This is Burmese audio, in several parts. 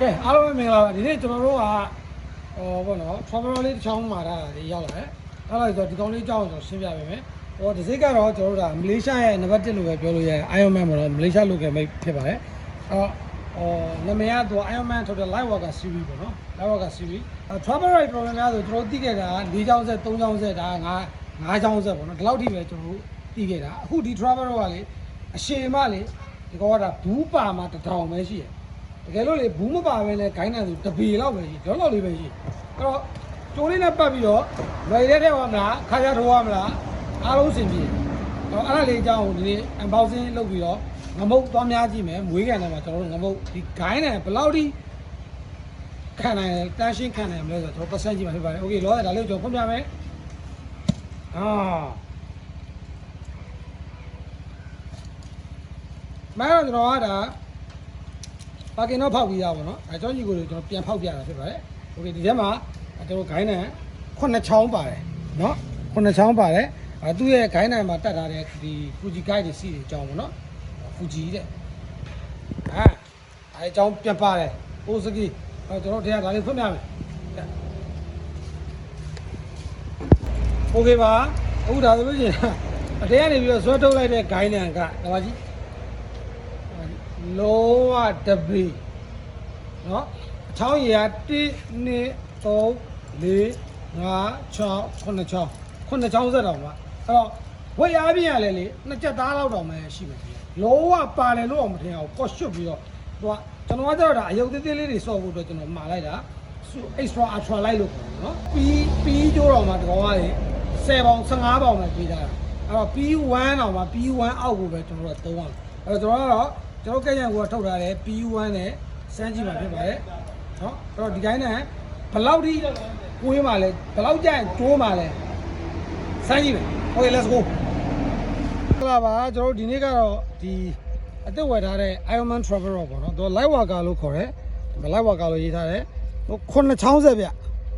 ကဲအားလုံးပဲမင်္ဂလာပါဒီနေ့ကျွန်တော်တို့ကဟောဘောနော် travel လေးတစ်ချောင်းမှာတာလေးရောက်လာတယ်။အဲ့ဒါဆိုဒီကောင်လေးအကြောင်းကိုကျွန်တော်ရှင်းပြပေးမယ်။ဟောဒီစိတ်ကတော့ကျွန်တော်တို့ကမလေးရှားရဲ့နံပါတ်1လို့ပဲပြောလို့ရတယ် Iron Man မှာတော့မလေးရှား local mate ဖြစ်ပါတယ်။အဲ့တော့ဟောနာမည်ကတော့ Iron Man ထုတ်တဲ့ live worker series ပေါ့နော်။ live worker series ။ travel ride problem များဆိုကျွန်တော်သိခဲ့တာ၄ချောင်းဆက်၃ချောင်းဆက်ဒါက၅၅ချောင်းဆက်ပေါ့နော်။ဒီလောက်ထိပဲကျွန်တော်တို့သိခဲ့တာ။အခုဒီ travel ကလေအရှိန်မလေဒီကောင်ကဒါဘူးပါမှာတစ်ထောင်ပဲရှိတယ်။တ ကယ်လို့လေဘူးမပါပဲလဲဂိုင်းနံဆိုတပေလောက်ပဲရှိဒေါလောက်လေးပဲရှိအဲ့တော့ကျိုးလေးနဲ့ပတ်ပြီးတော့လွယ်တဲ့ထဲမှာမလားခါရထိုးရမလားအားလုံးအဆင်ပြေတော့အဲ့ဒါလေးအကြောင်းကိုဒီနေ့ unboxing လုပ်ပြီးတော့ငမုတ်သွားများကြည့်မယ်မွေးကန်ထဲမှာကျွန်တော်တို့ငမုတ်ဒီဂိုင်းနံဘယ်လောက်ထိခံနိုင်လဲတန်းရှင်းခံနိုင်မလဲဆိုတော့ကျွန်တော်ပတ်စမ်းကြည့်မှာဖြစ်ပါတယ်โอเคလောတယ်ဒါလေးကိုကျွန်တော်ဖွင့်ပြမယ်အာမင်းတို့ကျွန်တော်ကဒါ ပါကင်တော့ဖောက်ပြီးရပါတော့အဲကြောင့်ညီကိုကျွန်တော်ပြန်ဖောက်ပြတာဖြစ်ပါတယ်โอเคဒီထဲမှာကျွန်တော်ဂိုင်းနံခုနှစ်ချောင်းပါတယ်เนาะခုနှစ်ချောင်းပါတယ်အဲသူ့ရဲ့ဂိုင်းနံမှာတက်ထားတဲ့ဒီဖူဂျီဂိုင်းတွေစီတွေအကြောင်းပေါ့နော်ဖူဂျီတဲ့အဲအဲအကြောင်းပြန်ပါတယ်အိုစကီအဲကျွန်တော်တရားဒါလေးဖွင့်ပြမယ်โอเคပါအခုဒါဆိုလို့ရှိရင်အတဲကနေပြီးတော့ဆွဲထုတ်လိုက်တဲ့ဂိုင်းနံကဒါပါကြီး လုံးဝတပေเนาะအချောင်းရည်က1 2 3 4 5 6 9ချောင်း9ချောင်းစက်တော်မှာအဲ့တော့ဝက်အားပြင်းရလဲလေနှစ်ချက်သားလောက်တောင်မှရှိမယ်ခင်ဗျလုံးဝပါတယ်လို့တော့မထင်အောင်ကော့ရှွတ်ပြီးတော့သူကကျွန်တော်ကကြတော့ဒါအယုတ်သေးသေးလေးတွေစော့ဖို့အတွက်ကျွန်တော်မှာလိုက်တာ extra ultra light လို့ခေါ်တယ်เนาะပြီးပြီးကျိုးတော်မှာတကောင်ကလေ10ပေါင်15ပေါင်ပဲပေးထားတာအဲ့တော့ P1 တော်မှာ P1 အောက်ကိုပဲကျွန်တော်တို့ကသုံးရမယ်အဲ့တော့ကျွန်တော်ကတော့ ကျွန်တော်ကဲ့ရန်ကိုထုတ်ထားတယ် P1 နဲ့စမ်းကြည့်မှာဖြစ်ပါတယ်เนาะအဲ့တော့ဒီတိုင်းနဲ့ဘယ်လောက်ထိကိုင်းမှလဲဘယ်လောက်ကြရင်ကျိုးမှလဲစမ်းကြည့်မယ် Okay let's go ဟုတ်လားပါကျွန်တော်တို့ဒီနေ့ကတော့ဒီအသက်ဝယ်ထားတဲ့ Ironman Travel Rock ပေါ့နော်သူက light worker လို့ခေါ်တယ်ဒီမှာ light worker လို့ရေးထားတယ်ဟိုခုနှစ်ချောင်းဆက်ဗျ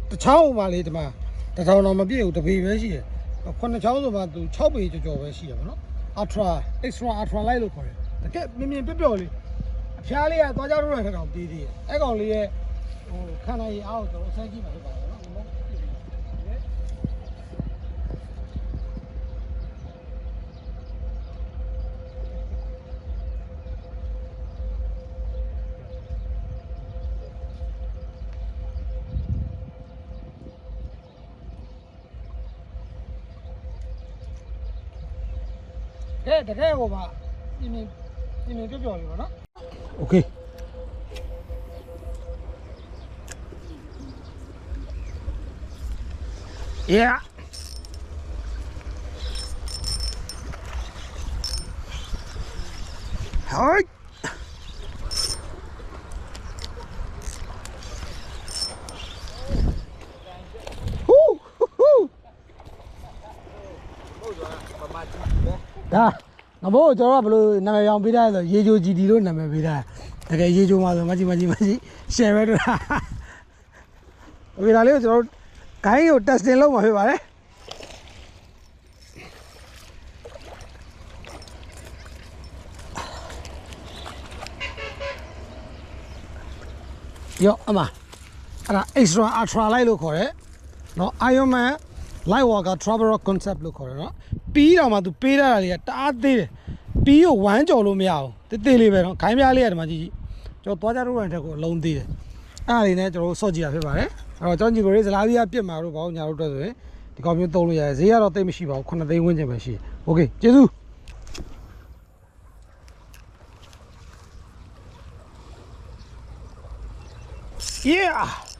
တစ်ချောင်းဥမာလေးဒီမှာတစ်ထောင်တော့မပြည့်ဘူးတစ်ပေပဲရှိတယ်ခုနှစ်ချောင်းဆိုမှသူ6ပေကျော်ကျော်ပဲရှိတယ်ပေါ့နော် ultra extra ultra light လို့ခေါ်တယ် တကယ်မြင်မြင်ပျော့ပျော့လေးအဖျားလေးကသွားကြတော့တဲ့ကောင်ပြေးသေးတယ်အဲ့ကောင်လေးရဲ့ဟိုခန္ဓာရည်အားကိုကျွန်တော်ဆက်ကြည့်မှာဖြစ်ပါတယ်နော်ဒီမှာကဲတကယ်ကိုပါပြင်းပြင်း ပြင်းပြင်းပြော်လေးပေါ့နော်โอเค Yeah ဟိုက်ဟူးဟူး ဒါ ငမို့ကျွန်တော်ကဘယ်လိုနာမည်ရောင်ပေးထားလဲဆိုရေချို GD လို့နာမည်ပေးထားတယ်တကယ်ရေချိုမှာဆိုမကြီးမကြီးမကြီး share ပဲတို့လားโอเคဒါလေးကိုကျွန်တော်ဂိုင်းကို testing လုပ်မှာဖြစ်ပါတယ်ယောအမအဲ့ဒါ extra ultra light လို့ခေါ်တယ်เนาะ Iron Man light walker travel rock concept လို့ခေါ်တယ်เนาะ ပြီးတော့မှသူပေးထားတာတွေကတအားသေးတယ်ပြီးကိုဝမ်းကြော်လို့မရဘူးတေးသေးလေးပဲเนาะခိုင်းပြားလေးရတယ်မှာကြည့်ကြည့်ကျွန်တော်သွားကြတော့တဲ့တက်ကိုအလုံးသေးတယ်အဲ့ဒါလေးနဲ့ကျွန်တော်စော့ကြည့်တာဖြစ်ပါတယ်အဲ့တော့ကျွန်တော်ညီကိုရေးဇလားသီးကပြစ်မှာတို့ဘာလို့ညာတို့အတွက်ဆိုရင်ဒီကောင်မျိုးသုံးလို့ရတယ်ဈေးကတော့တိတ်မရှိပါဘူး9သိန်းဝန်းကျင်ပဲရှိတယ်โอเคကျေးဇူး Yeah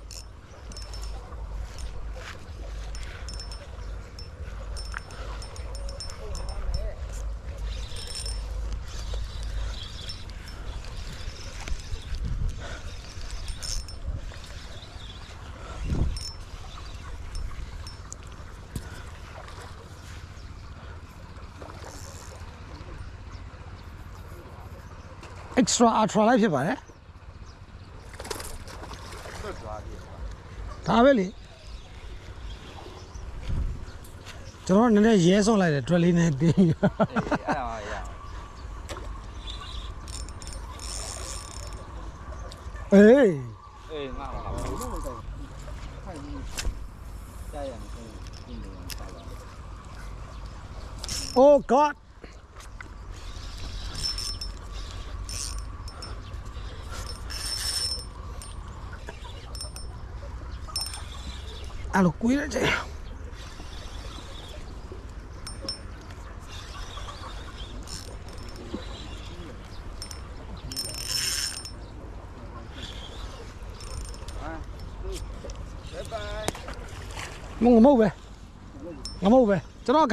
Extra आठ वाला ही चाहिए चलो नन्हे ये सो लाये ट्वेली नहीं दी। ए। oh ए အဲ့လိုကွေးတဲ့ချိန်ဘယ်ပိုင်မငမဟုတ်ပဲငမဟုတ်ပဲကျွန်တော်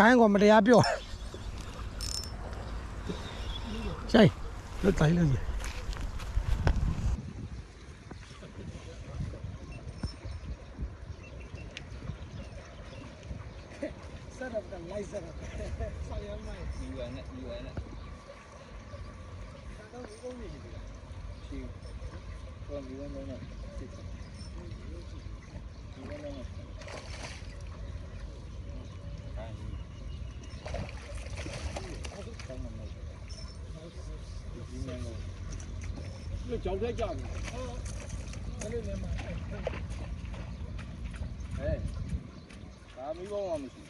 ခိုင်းကမတရားပြောရှိုင်းလွတ်တိုင်းလို့ကြီးဆက်တော့လိုက်ဆက်တော့ဆောင်းရမိုင်းယူရနဲ့ယူရနဲ့တော့ဒီကုန်းနေပြီရှိတော့ယူရနဲ့စစ်ယူရ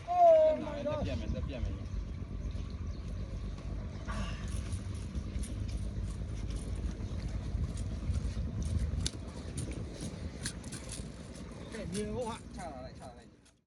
နဲ့ခိုင်ကြီးဆောင်းမလို့ဒီနေ့တော့ဒီကြောက်တဲ့ကြောက်ပြီဟောအဲ့လိုနေမှာဟဲ့ဒါမီးဘောင်းမရှိโอ้ my တက် god ပြတ်မယ်တက်ပြတ်မယ်မြေဟောဟာချာ